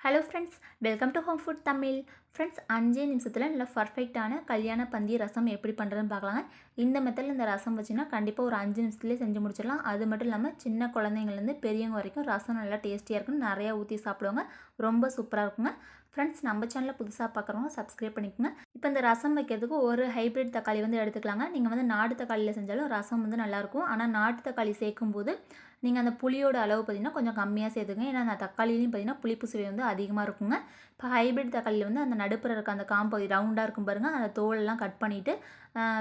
Hello friends welcome to home food Tamil friends அஞ்சே நிமிஷத்தில் நல்லா பர்ஃபெக்டான கல்யாண பந்தி ரசம் எப்படி பண்ணுறதுன்னு பார்க்கலாங்க இந்த மெத்தடில் இந்த ரசம் வச்சுன்னா கண்டிப்பாக ஒரு அஞ்சு நிமிஷத்துலேயே செஞ்சு முடிச்சிடலாம். அது மட்டும் இல்லாமல் சின்ன குழந்தைங்கள்லேருந்து பெரியவங்க வரைக்கும் ரசம் நல்லா டேஸ்டியாக இருக்குன்னு நிறையா ஊற்றி சாப்பிடுவாங்க. ரொம்ப சூப்பராக இருக்குங்க. ஃப்ரெண்ட்ஸ் நம்ம சேனலில் புதுசாக பார்க்குறவங்க சப்ஸ்கிரைப் பண்ணிக்கோங்க. இப்போ இந்த ரசம் வைக்கிறதுக்கு ஒரு ஹைப்ரிட் தக்காளி வந்து எடுத்துக்கலாங்க. நீங்கள் வந்து நாட்டு தக்காளியில் செஞ்சாலும் ரசம் வந்து நல்லாயிருக்கும் ஆனால் நாட்டு தக்காளி சேர்க்கும்போது நீங்கள் அந்த புளியோட அளவு பார்த்திங்கன்னா கொஞ்சம் கம்மியாக சேர்த்துங்க ஏன்னா அந்த தக்காளிலையும் பார்த்திங்கன்னா புளிப்பு சுவை வந்து அதிகமாக இருக்குங்க. இப்போ ஹைப்ரிட் தக்காளியில் வந்து அந்த நடுப்புற இருக்க அந்த காம்பகுதி ரவுண்டாக இருக்கும் பாருங்கள் அந்த தோலெல்லாம் கட் பண்ணிவிட்டு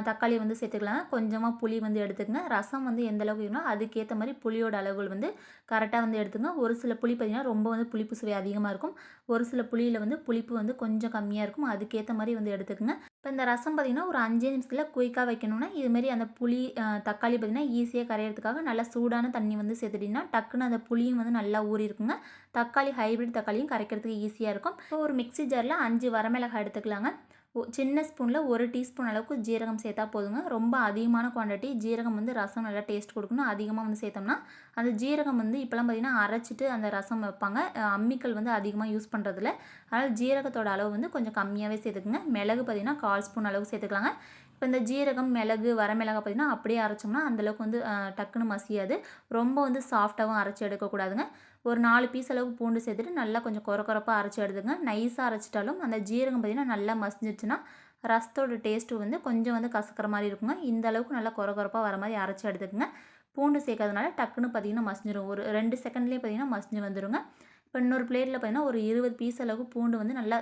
தக்காளி வந்து சேர்த்துக்கலாம் கொஞ்சமாக புளி வந்து எடுத்துக்கங்க. ரசம் வந்து எந்த அளவுக்கு வேணும் அதுக்கேற்ற மாதிரி புளியோட அளவுகள் வந்து கரெக்டாக வந்து எடுத்துங்க ஒரு சில புளி பார்த்திங்கன்னா ரொம்ப வந்து புளிப்பு சுவை அதிகமாக இருக்கும். ஒரு சில புளியில் வந்து புளிப்பு வந்து கொஞ்சம் கம்மியாக இருக்கும். அதுக்கேற்ற மாதிரி வந்து எடுத்துக்கங்க. இப்போ இந்த ரசம் பார்த்திங்கன்னா ஒரு அஞ்சே நிமிஷத்தில் குயிக்காக வைக்கணும்னா இதுமாரி அந்த புளி தக்காளி பார்த்திங்கன்னா ஈஸியாக கரையிறதுக்காக நல்லா சூடான தண்ணி வந்து சேர்த்துட்டிங்கன்னா டக்குன்னு அந்த புளியும் வந்து நல்லா ஊறி இருக்குங்க. தக்காளி ஹைப்ரிட் தக்காளியும் கரைக்கிறதுக்கு ஈஸியாக இருக்கும். இப்போ ஒரு மிக்சி ஜாரில் அஞ்சு வரமிளகாய் எடுத்துக்கலாங்க. சின்ன ஸ்பூனில் ஒரு டீஸ்பூன் அளவுக்கு ஜீரகம் சேர்த்தா போதுங்க. ரொம்ப அதிகமான குவான்டிட்டி ஜீரகம் வந்து ரசம் நல்லா டேஸ்ட் கொடுக்கணும். அதிகமாக வந்து சேர்த்தோம்னா அந்த ஜீரகம் வந்து இப்போலாம் பார்த்திங்கன்னா அரைச்சிட்டு அந்த ரசம் வைப்பாங்க. அம்மிக்கல் வந்து அதிகமாக யூஸ் பண்ணுறதில்ல அதனால் ஜீரகத்தோட அளவு வந்து கொஞ்சம் கம்மியாகவே சேர்த்துக்குங்க. மிளகு பார்த்திங்கன்னா கால் ஸ்பூன் அளவு சேர்த்துக்கலாங்க. இப்போ இந்த ஜீரகம் மிளகு வரமிளகா பார்த்திங்கன்னா அப்படியே அரைச்சோம்னா அந்தளவுக்கு வந்து டக்குன்னு மசியாது. ரொம்ப வந்து சாஃப்டாகவும் அரைச்சி எடுக்கக்கூடாதுங்க. ஒரு நாலு பீஸ் அளவுக்கு பூண்டு சேர்த்துட்டு நல்லா கொஞ்சம் குறை குறப்பாக அரைச்சி எடுத்துங்க. நைஸாக அரைச்சிட்டாலும் அந்த ஜீரகம் பார்த்திங்கன்னா நல்லா மசிஞ்சிச்சுன்னா ரசத்தோட டேஸ்ட்டு வந்து கொஞ்சம் வந்து கசக்கிற மாதிரி இருக்குங்க. இந்த அளவுக்கு நல்லா குறை குறப்பாக வர மாதிரி அரைச்சி எடுத்துக்கோங்க. பூண்டு சேர்க்கறதுனால டக்குன்னு பார்த்திங்கன்னா மசிஞ்சிடும் ஒரு ரெண்டு செகண்ட்லேயே பார்த்திங்கன்னா மசிஞ்சு வந்துடுங்க இப்போ இன்னொரு பிளேட்டில் பார்த்தீங்கன்னா ஒரு இருபது பீஸ் அளவுக்கு பூண்டு வந்து நல்லா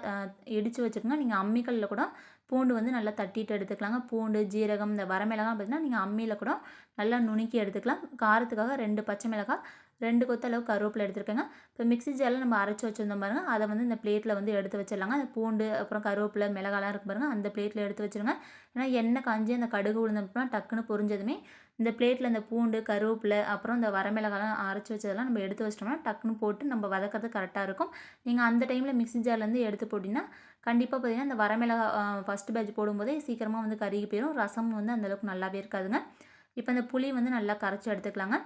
இடித்து வச்சுக்கோங்க நீங்கள் அம்மிக்கல்லில் கூட பூண்டு வந்து நல்லா தட்டிட்டு எடுத்துக்கலாங்க. பூண்டு ஜீரகம் இந்த வரமிளகாய் பார்த்தீங்கன்னா நீங்கள் அம்மியில் கூட நல்லா நுணுக்கி எடுத்துக்கலாம். காரத்துக்காக ரெண்டு பச்சை மிளகாய் ரெண்டு கொத்த அளவு கருவேப்பிலை எடுத்துருக்கேங்க. இப்போ மிக்ஸி ஜாரில் நம்ம அரைச்சி வச்சுருந்தோம் பாருங்கள் அதை வந்து இந்த பிளேட்டில் வந்து எடுத்து வச்சிடலாங்க. அந்த பூண்டு அப்புறம் கருவேப்பிலை மிளகாலாம் இருக்கு பாருங்கள் அந்த பிளேட்டில் எடுத்து வச்சுருங்க. ஏன்னா எண்ணெய் காஞ்சி அந்த கடுகு உளுந்தப்பலாம் டக்குன்னு பொரிஞ்சதுமே இந்த பிளேட்டில் இந்த பூண்டு கருவேப்பிலை அப்புறம் இந்த வரமிளகாலாம் அரைச்சி வச்சதெல்லாம் நம்ம எடுத்து வச்சிட்டோம்னா டக்குன்னு போட்டு நம்ம வதக்கிறது கரெக்டாக இருக்கும். நீங்கள் அந்த டைமில் மிக்ஸி ஜார்லேருந்து எடுத்து போட்டிங்கன்னா கண்டிப்பாக பார்த்தீங்கன்னா இந்த வரமிளகா ஃபஸ்ட்டு பேட்ச் போடும்போதே சீக்கிரமாக வந்து கருகி போயிடும் ரசம் வந்து அந்தளவுக்கு நல்லாவே இருக்காதுங்க. இப்போ இந்த புளி வந்து நல்லா கரைச்சி எடுத்துக்கலாங்க.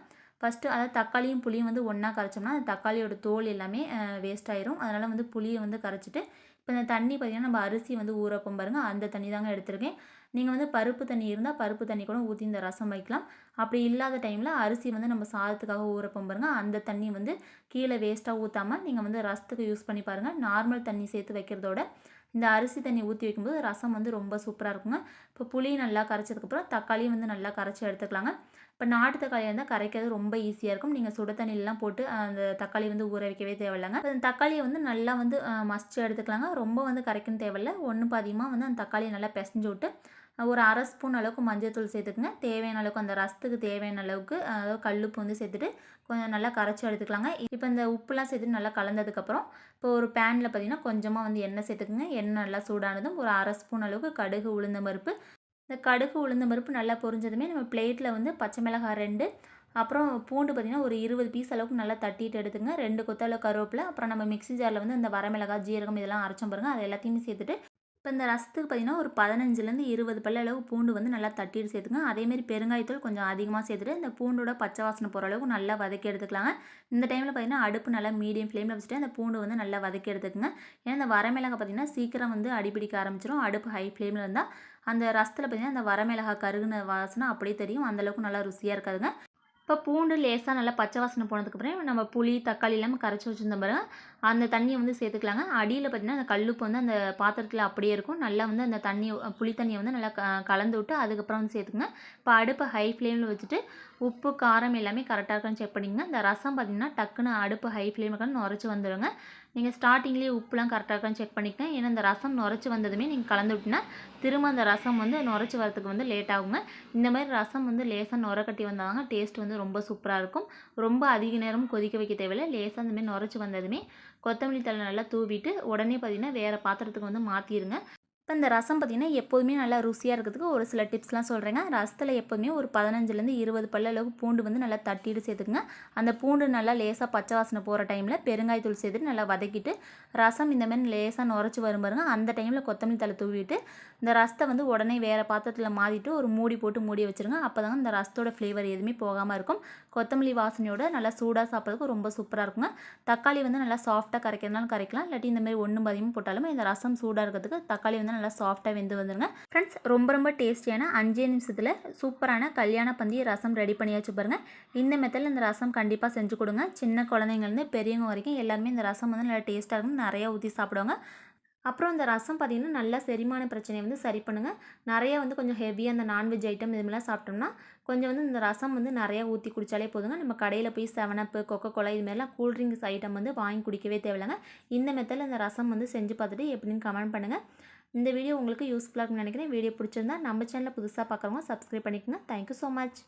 ஃபஸ்ட்டு அதாவது தக்காளியும் புளியும் வந்து ஒன்றா கரைச்சோம்னா அந்த தக்காளியோட தோல் எல்லாமே வேஸ்ட் ஆயிரும். அதனால் வந்து புளியை வந்து கரைச்சிட்டு இப்போ இந்த தண்ணி பார்த்திங்கன்னா நம்ம அரிசி வந்து ஊறப்போம் பாருங்கள் அந்த தண்ணி தாங்க எடுத்திருக்கேன். நீங்கள் வந்து பருப்பு தண்ணி இருந்தால் பருப்பு தண்ணி கூட ஊற்றி இந்த ரசம் வைக்கலாம். அப்படி இல்லாத டைமில் அரிசி வந்து நம்ம சாதத்துக்காக ஊறப்போம் பாருங்கள் அந்த தண்ணி வந்து கீழே வேஸ்ட்டாக ஊற்றாமல் நீங்கள் வந்து ரசத்துக்கு யூஸ் பண்ணி பாருங்கள் நார்மல் தண்ணி சேர்த்து வைக்கிறதோட இந்த அரிசி தண்ணி ஊற்றி வைக்கும்போது ரசம் வந்து ரொம்ப சூப்பராக இருக்குங்க. இப்போ புளி நல்லா கரைச்சதுக்கப்புறம் தக்காளியும் வந்து நல்லா கரைச்சி எடுத்துக்கலாங்க. இப்போ நாட்டு தக்காளியாக இருந்தால் கரைக்கிறது ரொம்ப ஈஸியாக இருக்கும். நீங்கள் சுட தண்ணியிலலாம் போட்டு அந்த தக்காளி வந்து ஊற வைக்கவே தேவையில்லைங்க. அந்த தக்காளியை வந்து நல்லா வந்து மசிச்சு எடுத்துக்கலாங்க. ரொம்ப வந்து கரைக்கணும் தேவையில்லை. ஒன்று பாதியமாக வந்து அந்த தக்காளியை நல்லா பிசைஞ்சு விட்டு ஒரு அரை ஸ்பூன் அளவுக்கு மஞ்சள் தூள் சேர்த்துக்குங்க. தேவையான அளவுக்கு அந்த ரசத்துக்கு தேவையான அளவுக்கு அதாவது கல்லுப்பு வந்து சேர்த்துட்டு கொஞ்சம் நல்லா கரைச்சி எடுத்துக்கலாங்க. இப்போ இந்த உப்புலாம் சேர்த்துட்டு நல்லா கலந்ததுக்கப்புறம் இப்போ ஒரு பேனில் பார்த்திங்கன்னா கொஞ்சமாக வந்து எண்ணெய் சேர்த்துக்குங்க. எண்ணெய் நல்லா சூடானதும் ஒரு அரை ஸ்பூன் அளவுக்கு கடுகு உளுந்த பருப்பு. இந்த கடுகு உளுந்த பருப்பு நல்லா பொரிஞ்சதுமே நம்ம பிளேட்டில் வந்து பச்சை மிளகாய் ரெண்டு அப்புறம் பூண்டு பார்த்திங்கன்னா ஒரு இருபது பீஸ் அளவுக்கு நல்லா தட்டிட்டு எடுத்துங்க ரெண்டு கொத்தளவு கருவேப்பில் அப்புறம் நம்ம மிக்ஸி ஜாரில் வந்து இந்த வரமிளகாய் ஜீரகம் இதெல்லாம் அரைச்சோம் பாருங்கள் அது எல்லாத்தையுமே சேர்த்துட்டு இப்போ இந்த ரசத்துக்கு பார்த்திங்கன்னா ஒரு பதினஞ்சுலேருந்து இருபது பல்ல அளவு பூண்டு வந்து நல்லா தட்டிட்டு சேர்த்துங்க. அதேமாரி பெருங்காயத்தூள் கொஞ்சம் அதிகமாக சேர்த்துட்டு இந்த பூண்டோட பச்சை வாசனை போகிற அளவுக்கு நல்லா வதக்கி எடுத்துக்கலாங்க. இந்த டைமில் பார்த்திங்கன்னா அடுப்பு நல்லா மீடியம் ஃப்ளேமில் வச்சுட்டு அந்த பூண்டு வந்து நல்லா வதக்கி எடுத்துக்கோங்க. ஏன்னா இந்த வரமிளகா பார்த்திங்கன்னா சீக்கிரம் வந்து அடிப்பிடிக்க ஆரம்பிச்சிடும் அடுப்பு ஹை ஃப்ளேமில் இருந்தால் அந்த ரசத்தில் பார்த்திங்கன்னா அந்த வரமிளகா கருகுன வாசனை அப்படியே தெரியும். அந்தளவுக்கு நல்லா ருசியாக இருக்காதுங்க. இப்போ பூண்டு லேசாக நல்லா பச்சை வாசனை போனதுக்கப்புறம் நம்ம புளி தக்காளி இல்லாமல் கரைச்சி வச்சுருந்த பிறகு அந்த தண்ணியை வந்து சேர்த்துக்கலாங்க. அடியில் பார்த்திங்கன்னா அந்த கல்லுப்பு வந்து அந்த பாத்திரத்தில் அப்படியே இருக்கும். நல்லா வந்து அந்த தண்ணி புளி தண்ணியை வந்து நல்லா கலந்து விட்டு அதுக்கப்புறம் வந்து சேர்த்துக்குங்க. இப்போ அடுப்பை ஹை ஃப்ளேமில் வச்சுட்டு உப்பு காரம் எல்லாமே கரெக்டாக இருக்குன்னு செக் பண்ணிங்க இந்த ரசம் பார்த்திங்கன்னா டக்குன்னு அடுப்பு ஹை ஃப்ளேமுக்கு நுரைச்சி வந்துடுங்க நீங்கள் ஸ்டார்டிங்லேயே உப்புலாம் கரெக்டாக இருக்கான்னு செக் பண்ணிக்கங்க. ஏன்னா இந்த ரசம் நுரைச்சி வந்ததுமே நீங்கள் கலந்து விட்டிங்கன்னா திரும்ப அந்த ரசம் வந்து நுரைச்சி வரதுக்கு வந்து லேட் ஆகுங்க. இந்த மாதிரி ரசம் வந்து லேசாக நுர கட்டி வந்தாங்க டேஸ்ட் வந்து ரொம்ப சூப்பராக இருக்கும். ரொம்ப அதிக நேரம் கொதிக்க வைக்க தேவையில்லை. லேசாக அந்த மாதிரி நுரைச்சி வந்ததுமே கொத்தமல்லி தலை நல்லா தூவிட்டு உடனே பார்த்திங்கன்னா வேறு பாத்திரத்துக்கு வந்து மாற்றிடுங்க இப்போ இந்த ரசம் பார்த்திங்கன்னா எப்போதுமே நல்லா ருசியாக இருக்கிறதுக்கு ஒரு சில டிப்ஸ்லாம் சொல்கிறேங்க ரசத்தில் எப்போதுமே ஒரு பதினஞ்சுலேருந்து இருபது பல்ல அளவுக்கு பூண்டு வந்து நல்லா தட்டிட்டு சேர்த்துக்குங்க. அந்த பூண்டு நல்லா லேசாக பச்சை வாசனை போகிற டைமில் பெருங்காயத்தூள் சேர்த்துட்டு நல்லா வதக்கிட்டு ரசம் இந்த மாதிரி லேசாக நுரைச்சி வரும் பாருங்க. அந்த டைமில் கொத்தமல்லி தலை தூவிட்டு இந்த ரசத்தை வந்து உடனே வேறு பாத்திரத்தில் மாற்றிட்டு ஒரு மூடி போட்டு மூடி வச்சுருங்க. அப்போ தாங்க இந்த ரசத்தோட ஃப்ளேவர் எதுவுமே போகாமல் இருக்கும். கொத்தமல்லி வாசனையோட நல்லா சூடாக சாப்பிட்றதுக்கு ரொம்ப சூப்பராக இருக்குங்க. தக்காளி வந்து நல்லா சாஃப்டாக கரைக்கிறதுனாலும் கரைக்கலாம். இல்லாட்டி இந்த மாதிரி ஒன்றும் பதியமும் போட்டாலுமே இந்த ரசம் சூடாக இருக்கிறதுக்கு தக்காளி வந்து நல்லா சாஃப்டாக வெந்து வந்துடுங்க ஃப்ரெண்ட்ஸ் ரொம்ப ரொம்ப டேஸ்டியான அஞ்சே நிமிஷத்தில் சூப்பரான கல்யாண பந்தி ரசம் ரெடி பண்ணியாச்சு பாருங்கள் இந்த மெத்தடில் இந்த ரசம் கண்டிப்பாக செஞ்சு கொடுங்க. சின்ன குழந்தைங்கள்லேருந்து பெரியவங்க வரைக்கும் எல்லாருமே இந்த ரசம் வந்து நல்லா டேஸ்ட்டாக இருக்கும். நிறையா ஊற்றி சாப்பிடுவாங்க. அப்புறம் இந்த ரசம் பார்த்திங்கன்னா நல்லா செரிமான பிரச்சனையை வந்து சரி பண்ணுங்கள் நிறைய வந்து கொஞ்சம் ஹெவியாக அந்த நான்வெஜ் ஐட்டம் இது மாதிரிலாம் சாப்பிட்டோம்னா கொஞ்சம் வந்து இந்த ரசம் வந்து நிறையா ஊற்றி குடித்தாலே போதுங்க. நம்ம கடையில் போய் செவனப்பு கொக்கோ கோலா இதுமாதிரிலாம் கூல்ட்ரிங்க்ஸ் ஐட்டம் வந்து வாங்கி குடிக்கவே தேவையில்லைங்க. இந்த மெத்தடில் இந்த ரசம் வந்து செஞ்சு பார்த்துட்டு எப்படின்னு கமெண்ட் பண்ணுங்கள் இந்த வீடியோ உங்களுக்கு யூஸ்ஃபுல்லாக இருக்கும்னு நினைக்கிறேன். வீடியோ பிடிச்சிருந்தா நம்ம சேனலில் புதுசாக பார்க்குறவங்க சப்ஸ்கிரைப் பண்ணிக்கோங்க. Thank you so much